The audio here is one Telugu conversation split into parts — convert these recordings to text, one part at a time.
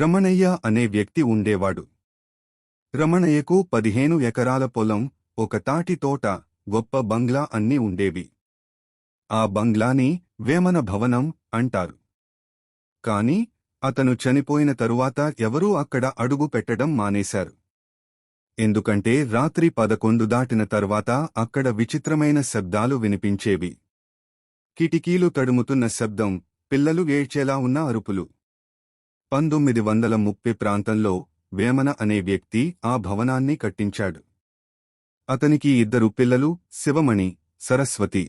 రమణయ్య అనే వ్యక్తి ఉండేవాడు. రమణయ్యకు పదిహేను ఎకరాల పొలం ఒక తాటి తోట గొప్ప బంగ్లా అన్నీ ఉండేవి. ఆ బంగ్లాని వేమన భవనం అంటారు. కాని అతను చనిపోయిన తరువాత ఎవరూ అక్కడ అడుగు పెట్టడం మానేశారు. ఎందుకంటే రాత్రి పదకొండు దాటిన తర్వాత అక్కడ విచిత్రమైన శబ్దాలు వినిపించేవి. కిటికీలు తడుముతున్న శబ్దం పిల్లలు ఏడ్చేలా ఉన్న అరుపులు. పంతొమ్మిది వందల ముప్పై ప్రాంతంలో వేమన అనే వ్యక్తి ఆ భవనాన్ని కట్టించాడు. అతనికి ఇద్దరు పిల్లలు శివమణి సరస్వతి.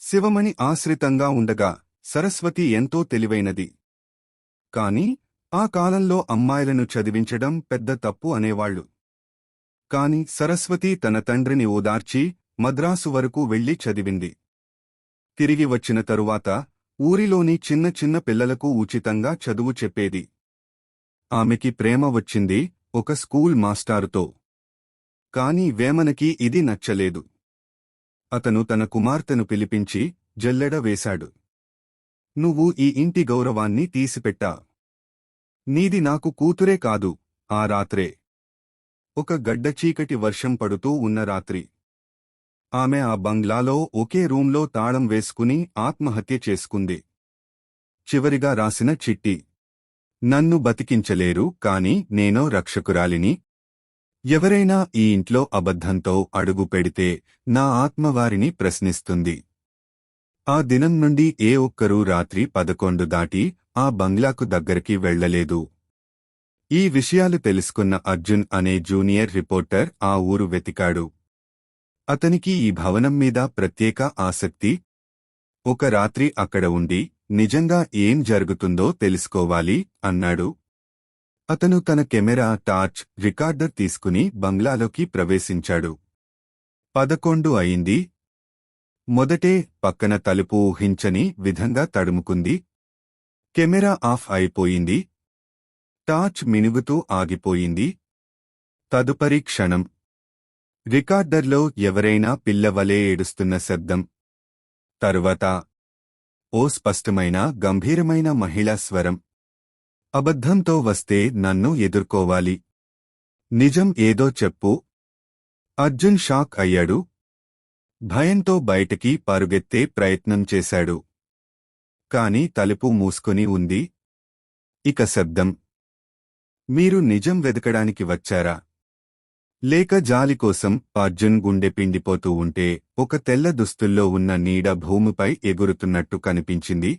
శివమణి ఆశ్రితంగా ఉండగా సరస్వతి ఎంతో తెలివైనది. కాని ఆ కాలంలో అమ్మాయిలను చదివించడం పెద్ద తప్పు అనేవాళ్ళు కాని సరస్వతి తన తండ్రిని ఓదార్చి మద్రాసు వరకు వెళ్ళి చదివింది. తిరిగి వచ్చిన తరువాత ఊరిలోని చిన్న చిన్న పిల్లలకు ఉచితంగా చదువు చెప్పేది. ఆమెకి ప్రేమ వచ్చింది ఒక స్కూల్ మాస్టారుతో. కాని వేమనకి ఇది నచ్చలేదు. అతను తన కుమార్తెను పిలిపించి జల్లెడ వేశాడు. నువ్వు ఈ ఇంటి గౌరవాన్ని తీసిపెట్టా. నీది నాకు కూతురే కాదు ఆ రాత్రే. ఒక గడ్డ చీకటి వర్షం పడుతూ ఉన్న రాత్రి. ఆమె ఆ బంగ్లాలో ఒకే రూంలో తాళం వేసుకుని ఆత్మహత్య చేసుకుంది. చివరిగా రాసిన చిట్టి. నన్ను బతికించలేరు కాని నేనో రక్షకురాలిని. ఎవరైనా ఈ ఇంట్లో అబద్ధంతో అడుగు పెడితే నా ఆత్మవారిని ప్రశ్నిస్తుంది. ఆ దినం నుండి ఏ ఒక్కరూ రాత్రి పదకొండు దాటి ఆ బంగ్లాకు దగ్గరికి వెళ్ళలేదు ఈ విషయాలు తెలుసుకున్న అర్జున్ అనే జూనియర్ రిపోర్టర్ ఆ ఊరు వెతికాడు. అతనికి ఈ భవనం మీద ప్రత్యేక ఆసక్తి. ఒక రాత్రి అక్కడ ఉండి నిజంగా ఏం జరుగుతుందో తెలుసుకోవాలి అన్నాడు. అతను తన కెమెరా టార్చ్ రికార్డర్ తీసుకుని బంగ్లాలోకి ప్రవేశించాడు. పదకొండు అయింది. మొదటే పక్కన తలుపు ఊహించని విధంగా తడుముకుంది. కెమెరా ఆఫ్ అయిపోయింది. టార్చ్ మినుగుతూ ఆగిపోయింది. తదుపరి క్షణం రికార్డర్లో ఎవరైనా పిల్లవలే ఏడుస్తున్న శబ్దం. తరువాత ఓ స్పష్టమైన గంభీరమైన మహిళా స్వరం. అబద్ధంతో వస్తే నన్ను ఎదుర్కోవాలి. నిజం ఏదో చెప్పు. అర్జున్ షాక్ అయ్యాడు. భయంతో బయటికి పరుగెత్తే ప్రయత్నం చేశాడు. కాని తలుపు మూసుకుని ఉంది. ఇక శబ్దం. మీరు నిజం వెతకడానికి వచ్చారా? లేక జాలి కోసం అర్జున్ గుండె పిండిపోతూ ఉంటే ఒక తెల్ల దుస్తుల్లో ఉన్న నీడ భూమిపై ఎగురుతున్నట్టు కనిపించింది.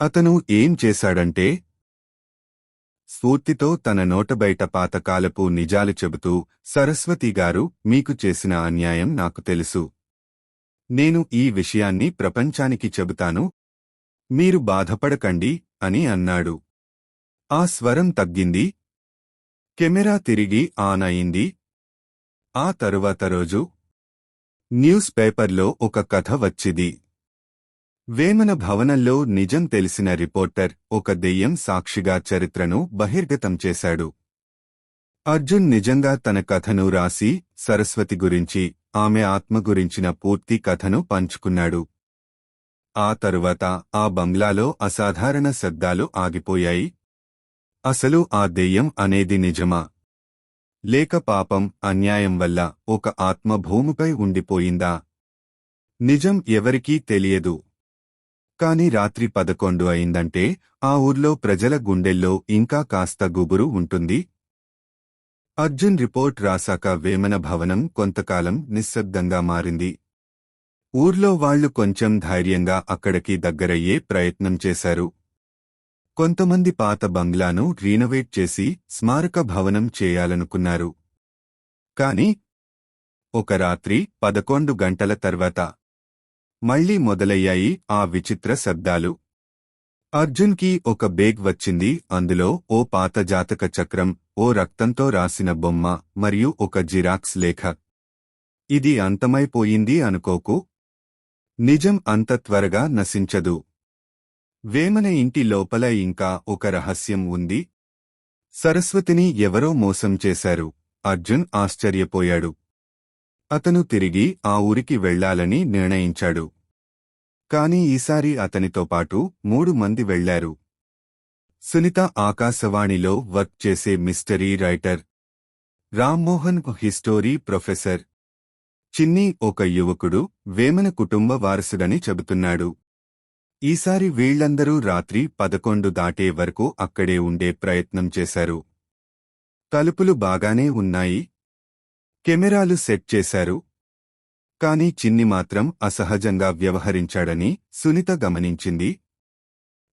అతను ఏం చేశాడంటే స్ఫూర్తితో తన నోటబయట పాతకాలపు నిజాలు చెబుతూ సరస్వతిగారు మీకు చేసిన అన్యాయం నాకు తెలుసు. నేను ఈ విషయాన్ని ప్రపంచానికి చెబుతాను. మీరు బాధపడకండి అని అన్నాడు. ఆ స్వరం తగ్గింది. కెమెరా తిరిగి ఆన్ అయింది. ఆ తరువాత రోజు న్యూస్ పేపర్లో ఒక కథ వచ్చిది. వేమన భవనంలో నిజం తెలిసిన రిపోర్టర్ ఒక దెయ్యం సాక్షిగా చరిత్రను బహిర్గతం చేశాడు. అర్జున్ నిజంగా తన కథను రాసి సరస్వతి గురించి ఆమె ఆత్మ గురించిన పూర్తి కథను పంచుకున్నాడు. ఆ తరువాత ఆ బంగ్లాలో అసాధారణ శబ్దాలు ఆగిపోయాయి. అసలు ఆ దెయ్యం అనేది నిజమా? లేక పాపం అన్యాయం వల్ల ఒక ఆత్మ భూమిపై ఉండిపోయిందా? నిజం ఎవరికీ తెలియదు. కాని రాత్రి పదకొండు అయిందంటే ఆ ఊర్లో ప్రజల గుండెల్లో ఇంకా కాస్త గుబురు ఉంటుంది. అర్జున్ రిపోర్ట్ రాశాక వేమన భవనం కొంతకాలం నిశ్శబ్దంగా మారింది. ఊర్లో వాళ్ళు కొంచెం ధైర్యంగా అక్కడికి దగ్గరయ్యే ప్రయత్నం చేశారు. కొంతమంది పాత బంగ్లాను రీనోవేట్ చేసి స్మారక భవనం చేయాలనుకున్నారు. కాని ఒక రాత్రి పదకొండు గంటల తర్వాత మళ్ళీ మొదలయ్యాయి ఆ విచిత్ర శబ్దాలు. అర్జున్కి ఒక బేగ్ వచ్చింది. అందులో ఓ పాత జాతక చక్రం ఓ రక్తంతో రాసిన బొమ్మ మరియు ఒక జిరాక్స్ లేఖ. ఇది అంతమైపోయింది అనుకోకు. నిజం అంత త్వరగా నశించదు. వేమన ఇంటి లోపల ఇంకా ఒక రహస్యం ఉంది. సరస్వతిని ఎవరో మోసం చేశారు. అర్జున్ ఆశ్చర్యపోయాడు. అతను తిరిగి ఆ ఊరికి వెళ్ళాలని నిర్ణయించాడు. కాని ఈసారి అతనితో పాటు మూడు మంది వెళ్ళారు సునీత ఆకాశవాణిలో వర్క్ చేసే mystery writer. Rammohan history professor. Chinni ఒక యువకుడు వేమన కుటుంబ వారసుడని చెబుతున్నాడు. ఈసారి వీళ్ళందరూ రాత్రి పదకొండు దాటే వరకు అక్కడే ఉండే ప్రయత్నం చేశారు. తలుపులు బాగానే ఉన్నాయి. కెమెరాలు సెట్ చేశారు. కాని చిన్ని మాత్రం అసహజంగా వ్యవహరించాడని సునీత గమనించింది.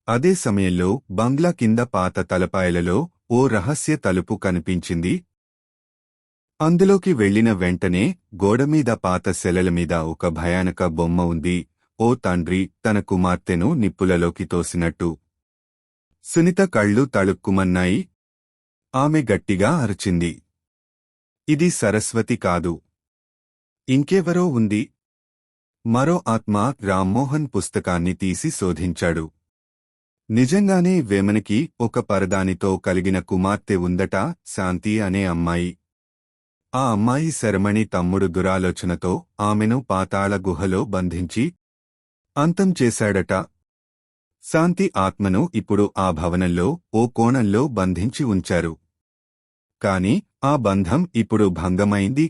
అదే సమయంలో బంగ్లా కింద పాత తలపాయలలో ఓ రహస్య తలుపు కనిపించింది. అందులోకి వెళ్ళిన వెంటనే గోడమీద పాత శెలల మీద ఒక భయానక బొమ్మ ఉంది. ఓ తండ్రి తన కుమార్తెను నిప్పులలోకి తోసినట్టు. సునీత కళ్ళు తళుక్కుమన్నాయి. ఆమె గట్టిగా అరచింది. ఇది సరస్వతి కాదు. ఇంకెవరో ఉంది. మరో ఆత్మ రామ్మోహన్ పుస్తకాన్ని తీసి శోధించాడు. నిజంగానే వేమనికి ఒక పరదానితో కలిగిన కుమార్తె ఉందట శాంతి అనే అమ్మాయి. ఆ అమ్మాయి శరమణి తమ్ముడు దురాలోచనతో ఆమెను పాతాళ గుహలో బంధించి అంతం చేశాడట. శాంతి ఆత్మను ఇప్పుడు ఆ భవనంలో ఓ కోణంలో బంధించి ఉంచారు. కాని ఆ బంధం ఇప్పుడు భంగమైంది.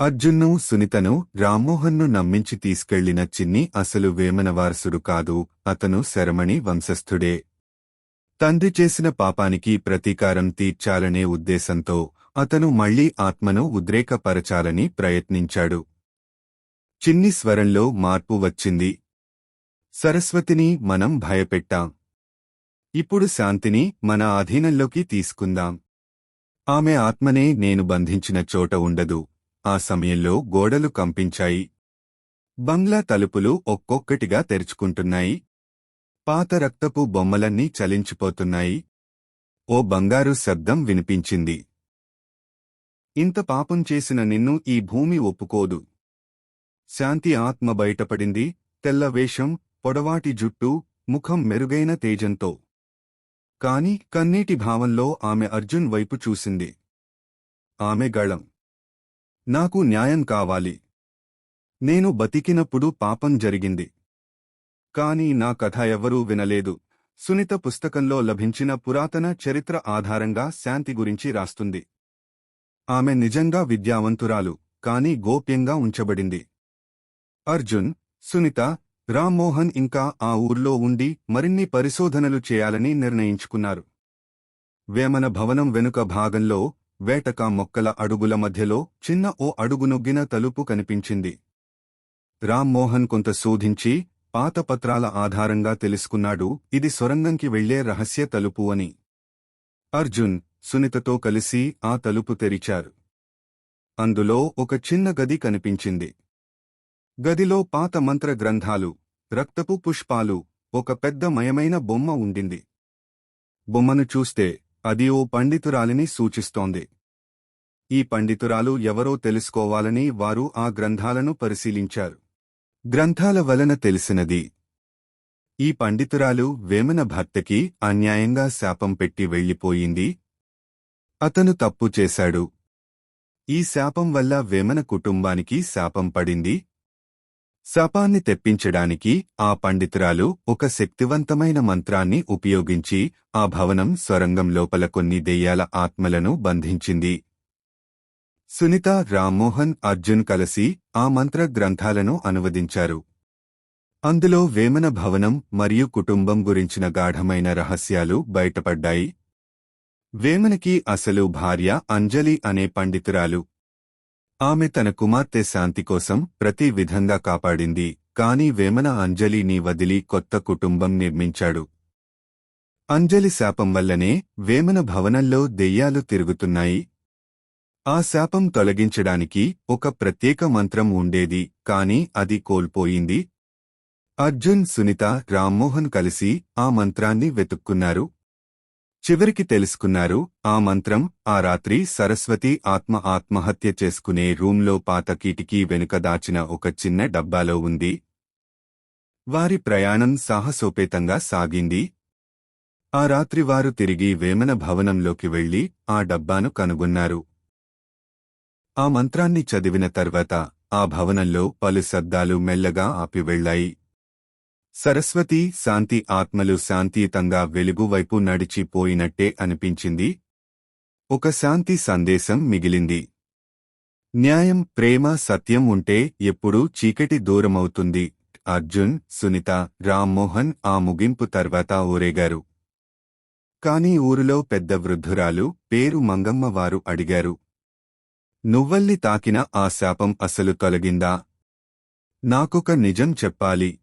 అర్జున్ను సునీతను రామ్మోహన్ను నమ్మించి తీసుకెళ్ళిన చిన్ని అసలు వేమన వారసుడు కాదు అతను శరమణి వంశస్థుడే. తండ్రి చేసిన పాపానికి ప్రతీకారం తీర్చాలనే ఉద్దేశంతో అతను మళ్ళీ ఆత్మను ఉద్రేకపరచాలని ప్రయత్నించాడు. చిన్ని స్వరంలో మార్పు వచ్చింది. సరస్వతిని మనం భయపెట్టాం. ఇప్పుడు శాంతిని మన అధీనంలోకి తీసుకుందాం. ఆమె ఆత్మనే నేను బంధించిన చోట ఉండదు. ఆ సమయంలో గోడలు కంపించాయి. బంగ్లా తలుపులు ఒక్కొక్కటిగా తెరుచుకుంటున్నాయి. పాత రక్తపు బొమ్మలన్నీ చలించిపోతున్నాయి. ఓ బంగారు శబ్దం వినిపించింది. ఇంత పాపం చేసిన నిన్ను ఈ భూమి ఒప్పుకోదు. శాంతి ఆత్మ బయటపడింది. తెల్ల వేషం పొడవాటి జుట్టు ముఖం మెరుగైన తేజంతో. కాని కన్నీటి భావంలో ఆమె అర్జున్ వైపు చూసింది. ఆమె గళం. నాకు న్యాయం కావాలి. నేను బతికినప్పుడు పాపం జరిగింది. కాని నా కథ ఎవ్వరూ వినలేదు. సునీత పుస్తకంలో లభించిన పురాతన చరిత్ర ఆధారంగా శాంతి గురించి రాస్తుంది. ఆమె నిజంగా విద్యావంతురాలు కాని గోప్యంగా ఉంచబడింది. అర్జున్ సునీత రామ్మోహన్ ఇంకా ఆ ఊర్లో ఉండి మరిన్ని పరిశోధనలు చేయాలని నిర్ణయించుకున్నారు. వేమన భవనం వెనుక భాగంలో వేటక మొక్కల అడుగుల మధ్యలో చిన్న ఓ అడుగునొగ్గిన తలుపు కనిపించింది. రామ్మోహన్ కొంత శోధించి పాత పత్రాల ఆధారంగా తెలుసుకున్నాడు ఇది సొరంగంకి వెళ్ళే రహస్య తలుపు అని. అర్జున్ సునీతతో కలిసి ఆ తలుపు తెరిచారు. అందులో ఒక చిన్న గది కనిపించింది. గదిలో పాత మంత్ర గ్రంథాలు రక్తపు పుష్పాలు ఒక పెద్ద మయమైన బొమ్మ ఉండింది. బొమ్మను చూస్తే అది ఓ పండితురాలిని సూచిస్తోంది. ఈ పండితురాలు ఎవరో తెలుసుకోవాలని వారు ఆ గ్రంథాలను పరిశీలించారు. గ్రంథాల వలన తెలిసినది ఈ పండితురాలు వేమన భర్తకి అన్యాయంగా శాపం పెట్టి వెళ్ళిపోయింది అతను తప్పు చేశాడు. ఈ శాపం వల్ల వేమన కుటుంబానికి శాపం పడింది. శాపాన్ని తెప్పించడానికి ఆ పండితురాలు ఒక శక్తివంతమైన మంత్రాన్ని ఉపయోగించి ఆ భవనం స్వరంగం లోపల కొన్ని దెయ్యాల ఆత్మలను బంధించింది. సునీత రామ్మోహన్ అర్జున్ కలిసి ఆ మంత్ర గ్రంథాలను అనువదించారు. అందులో వేమన భవనం మరియు కుటుంబం గురించిన గాఢమైన రహస్యాలు బయటపడ్డాయి. వేమనకి అసలు భార్య అంజలి అనే పండితురాలు ఆమె తన కుమార్తె శాంతి కోసం ప్రతి విధంగా కాపాడింది కాని వేమన అంజలిని వదిలి కొత్త కుటుంబం నిర్మించాడు. అంజలి శాపం వల్లనే వేమన భవనంలో దెయ్యాలు తిరుగుతున్నాయి. ఆ శాపం తొలగించడానికి ఒక ప్రత్యేక మంత్రం ఉండేది కాని అది కోల్పోయింది. అర్జున్ సునీత రామ్మోహన్ కలిసి ఆ మంత్రాన్ని వెతుక్కున్నారు. చివరికి తెలుసుకున్నారు ఆ మంత్రం ఆ రాత్రి సరస్వతి ఆత్మ ఆత్మహత్య చేసుకునే రూంలో పాత కిటికీ వెనుక దాచిన ఒక చిన్న డబ్బాలో ఉంది. వారి ప్రయాణం సాహసోపేతంగా సాగింది. ఆ రాత్రి వారు తిరిగి వేమన భవనంలోకి వెళ్ళి ఆ డబ్బాను కనుగొన్నారు. ఆ మంత్రాన్ని చదివిన తర్వాత ఆ భవనంలో పలు శబ్దాలు మెల్లగా ఆపివెళ్ళాయి సరస్వతి శాంతి ఆత్మలు శాంతియుతంగా వెలుగువైపు నడిచిపోయినట్టే అనిపించింది. ఒక శాంతి సందేశం మిగిలింది. న్యాయం ప్రేమ సత్యం ఉంటే ఎప్పుడూ చీకటి దూరమవుతుంది. అర్జున్ సునీత రామ్మోహన్ ఆ ముగింపు తర్వాత ఊరేగారు. కాని ఊరిలో పెద్ద వృద్ధురాలు పేరు మంగమ్మ వారు అడిగారు. నువ్వల్లి తాకిన ఆ శాపం అసలు తొలగిందా? నాకొక నిజం చెప్పాలి.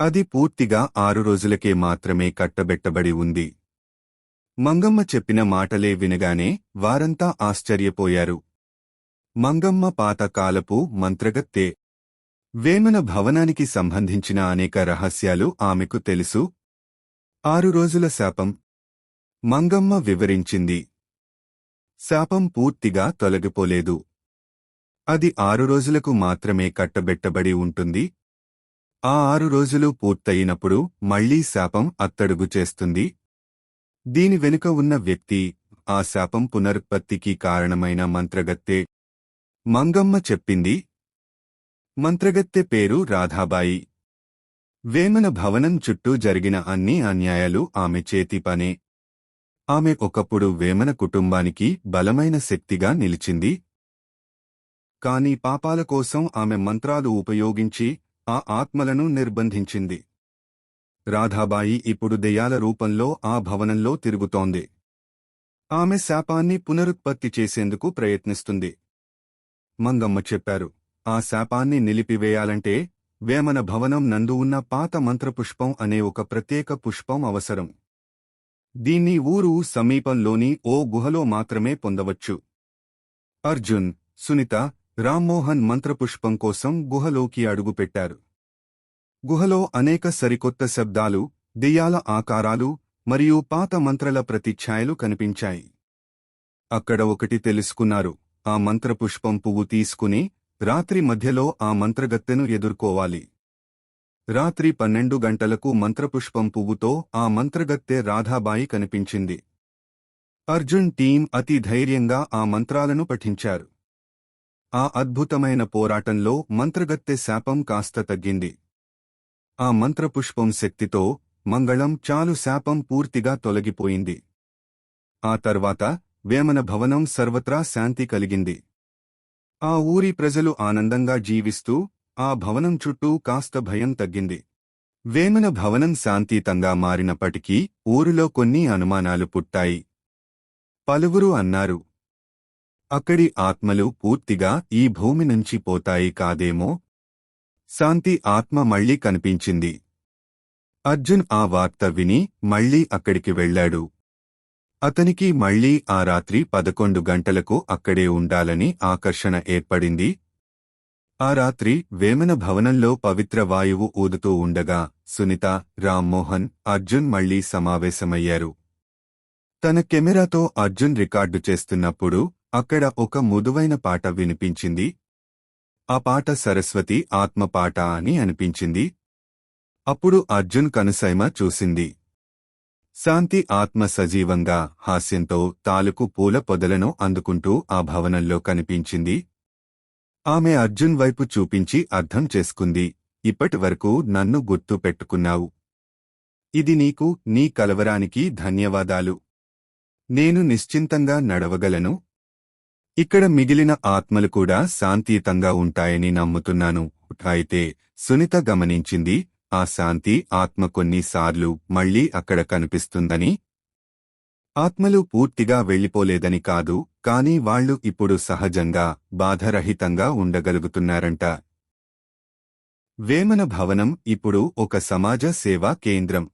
అది పూర్తిగా ఆరు రోజులకే మాత్రమే కట్టబెట్టబడి ఉంది. మంగమ్మ చెప్పిన మాటలే వినగానే వారంతా ఆశ్చర్యపోయారు. మంగమ్మ పాతకాలపు మంత్రగత్తె. వేమన భవనానికి సంబంధించిన అనేక రహస్యాలు ఆమెకు తెలుసు. ఆరు రోజుల శాపం. మంగమ్మ వివరించింది. శాపం పూర్తిగా తొలగిపోలేదు. అది ఆరు రోజులకు మాత్రమే కట్టబెట్టబడి ఉంటుంది. ఆ ఆరు రోజులు పూర్తయినప్పుడు మళ్ళీ శాపం అత్తడుగు చేస్తుంది. దీని వెనుక ఉన్న వ్యక్తి ఆ శాపం పునరుత్పత్తికి కారణమైన మంత్రగత్తె మంగమ్మ చెప్పింది. మంత్రగత్తె పేరు రాధాబాయి. వేమన భవనం చుట్టూ జరిగిన అన్ని అన్యాయాలు ఆమె చేతి పనే. ఆమె ఒకప్పుడు వేమన కుటుంబానికి బలమైన శక్తిగా నిలిచింది. కాని పాపాల కోసం ఆమె మంత్రాలు ఉపయోగించి ఆ ఆత్మలను నిర్బంధించింది. రాధాబాయి ఇప్పుడు దెయ్యాల రూపంలో ఆ భవనంలో తిరుగుతోంది. ఆమె శాపాన్ని పునరుత్పత్తి చేసేందుకు ప్రయత్నిస్తుంది. మంగమ్మ చెప్పారు ఆ శాపాన్ని నిలిపివేయాలంటే వేమన భవనం నందు ఉన్న పాత మంత్రపుష్పం అనే ఒక ప్రత్యేక పుష్పం అవసరం. దీన్ని ఊరు సమీపంలోని ఓ గుహలో మాత్రమే పొందవచ్చు. అర్జున్ సునీత రామ్మోహన్ మంత్రపుష్పం కోసం గుహలోకి అడుగుపెట్టారు. గుహలో అనేక సరికొత్త శబ్దాలు దెయ్యాల ఆకారాలు మరియు పాత మంత్రల ప్రతిఛాయలు కనిపించాయి. అక్కడ ఒకటి తెలుసుకున్నారు ఆ మంత్రపుష్పం పువ్వు తీసుకుని రాత్రి మధ్యలో ఆ మంత్రగత్తెను ఎదుర్కోవాలి. రాత్రి పన్నెండు గంటలకు మంత్రపుష్పం పువ్వుతో ఆ మంత్రగత్తె రాధాబాయి కనిపించింది. అర్జున్ టీం అతి ధైర్యంగా ఆ మంత్రాలను పఠించారు. ఆ అద్భుతమైన పోరాటంలో మంత్రగత్తె శాపం కాస్త తగ్గింది. ఆ మంత్రపుష్పం శక్తితో మంగళం చాలు శాపం పూర్తిగా తొలగిపోయింది. ఆ తర్వాత వేమన భవనం సర్వత్రా శాంతి కలిగింది. ఆ ఊరి ప్రజలు ఆనందంగా జీవిస్తూ ఆ భవనం చుట్టూ కాస్త భయం తగ్గింది. వేమన భవనం శాంతియుతంగా మారినప్పటికీ ఊరిలో కొన్ని అనుమానాలు పుట్టాయి. పలువురు అన్నారు అక్కడి ఆత్మలు పూర్తిగా ఈ భూమి నుంచి పోతాయి కాదేమో? శాంతి ఆత్మ మళ్ళీ కనిపించింది. అర్జున్ ఆ వార్త విని మళ్ళీ అక్కడికి వెళ్ళాడు. అతనికి మళ్ళీ ఆ రాత్రి పదకొండు గంటలకు అక్కడే ఉండాలని ఆకర్షణ ఏర్పడింది. ఆ రాత్రి వేమన భవనంలో పవిత్ర వాయువు ఊదుతూ ఉండగా సునీత రామ్మోహన్ అర్జున్ మళ్ళీ సమావేశమయ్యారు. తన కెమెరాతో అర్జున్ రికార్డు చేస్తున్నప్పుడు అక్కడ ఒక ముదువైన పాట వినిపించింది. ఆ పాట సరస్వతి ఆత్మ పాట అని అనిపించింది. అప్పుడు అర్జున్ కనుసైమ చూసింది. శాంతి ఆత్మ సజీవంగా హాస్యంతో తాలూకు పూల పొదలను అందుకుంటూ ఆ భవనంలో కనిపించింది. ఆమె అర్జున్ వైపు చూపించి అర్థం చేసుకుంది. ఇప్పటివరకు నన్ను గుర్తు పెట్టుకున్నావు. ఇది నీకు నీ కలవరానికి ధన్యవాదాలు. నేను నిశ్చింతంగా నడవగలను. ఇక్కడ మిగిలిన ఆత్మలు కూడా శాంతియుతంగా ఉంటాయని నమ్ముతున్నాను. అయితే సునీత గమనించింది ఆ శాంతి ఆత్మ కొన్నిసార్లు మళ్ళీ అక్కడ కనిపిస్తుందని. ఆత్మలు పూర్తిగా వెళ్ళిపోలేదని కాదు కాని వాళ్ళు ఇప్పుడు సహజంగా బాధరహితంగా ఉండగలుగుతున్నారంట. వేమన భవనం ఇప్పుడు ఒక సమాజ సేవా కేంద్రం.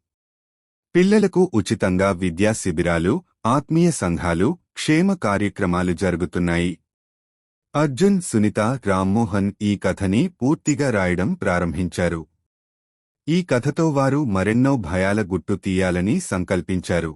పిల్లలకు ఉచితంగా విద్యా శిబిరాలు ఆత్మీయ సంఘాలు క్షేమ కార్యక్రమాలు జరుగుతున్నాయి. అర్జున్ సునీత రామ్మోహన్ ఈ కథని పూర్తిగా రాయడం ప్రారంభించారు. ఈ కథతో వారు మరెన్నో భయాల గుట్టు తీయాలని సంకల్పించారు.